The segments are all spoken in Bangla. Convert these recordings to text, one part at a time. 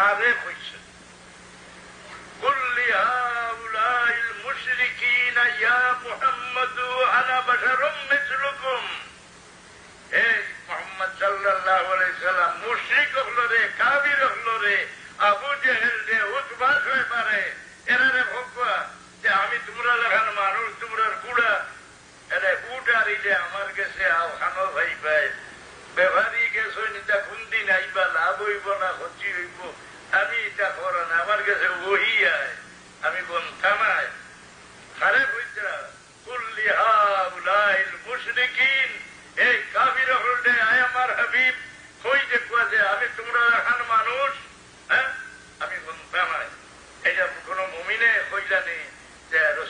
سارے کچھ کل المشرکین یا محمد انا بشر مثلکم اے محمد صلی اللہ علیہ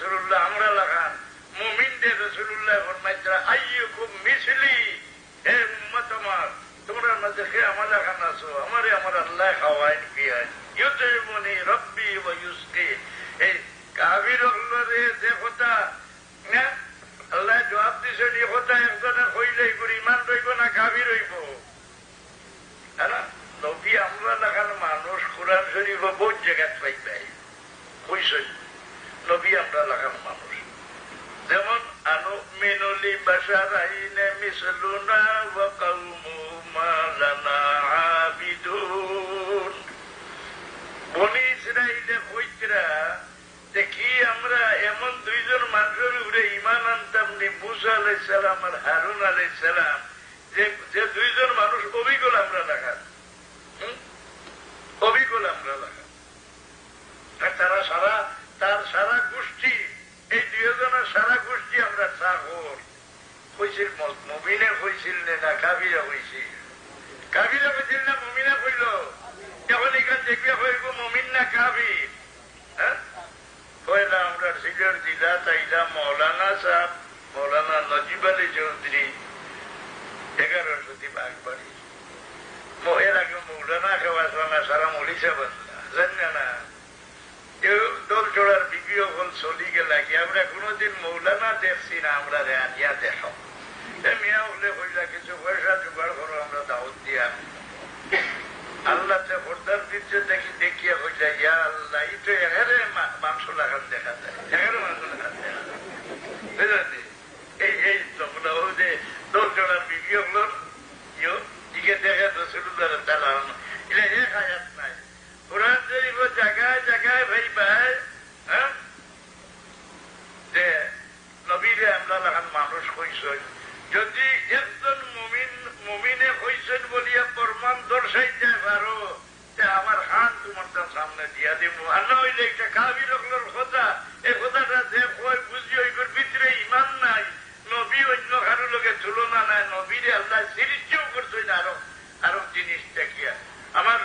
রসুল্লাহ আমরা লাগান। মুমিনদের রসুল্লাহ খুব মিছলি হে উম্মত আমার, তোমরা না দেখে আমার লাগান আছো, আমারে আমার আল্লাহ খাওয়াইন পিয়াই ইউতইমুনি রব্বি ওয়া এই কাবির দেবতা হ্যাঁ? আল্লাহ জবাব দিছে এই কথা একজনে কইলে করে ইমান রইব না কাবির রইব হ্যাঁ নবী আমরা লাগান মানুষ কোরআন শরীফ বহুত জায়গায় পাইবাই কইসই নবী আমরা লাগান মানুষ যেমন আনু মিনুলি বাসারাইনে মিসলুনা ওয়া কাউমু মালানা আবিদুন বনি ইসরাইলে কইতরা যে কি আমরা এমন দুইজন মানুষের উপরে ইমান আনতাম, নি মুসা আলাইসালাম আর হারুন আলাইসালাম যে যে দুইজন মানুষ অবিকল আমরা লাগান হুম? অবিকল আমরা লাগান আর তারা সারা তার সারা গোষ্ঠী এই দুজনের সারা গোষ্ঠী আমরা সাগর হয়েছিল হয়েছিল না কাবিরা হয়েছিল কাবিরা হয়েছিল না মমিনা হইল। এখন এখান দেখবে হইব মমিন না কাবির। হ্যাঁ? আমরা সিলেট জেলা তাইলা, মৌলানা সাহ মৌলানা নজিব আলী চৌধুরী এগারো বাঘ বাড়ি মৌলানা খাওয়া সারা জানি না? দল চড়ার ফল চলি গেলা কি? আমরা কোনোদিন মৌলানা দেখছি না, আমরা দেখাও মিয়া হলে হইলা কিছু পয়সা জোগাড় করো আমরা দাওয়াত দিয়া আল্লাহ দিচ্ছে, দেখি দেখিয়া হইলা ইয়া আল্লাহ, এই তো এগারে মাংস লাগান দেখা যায়। এগারো মাংস লাগান দেখা যায়। এই এই ও যে চড়ার বিক্রিয় হলো, ইয়ো দিকে দেখে রসুল্লাহ তালাম এটা আয়াত নাই। কোরআন শরীফ জায়গায় জায়গায় ভাই ভাই হ্যাঁ? যে নবীরে আমরা লাগান মানুষ যদি একজন মুমিন মুমিনে কইছেন বলিয়া প্রমাণ দর্শাই যায় পারো কোরআন তোমারটা সামনে দিয়া দিব আর না হইলে একটা কাবি রকলের কথা এই কথাটা যে কয় বুঝি ওই ভিতরে ইমান নাই। নবী অন্য কারও লোকে তুলনা নাই, নবীরে আল্লাহ সিরিজও করছে না। আরও আরও জিনিসটা কি আমার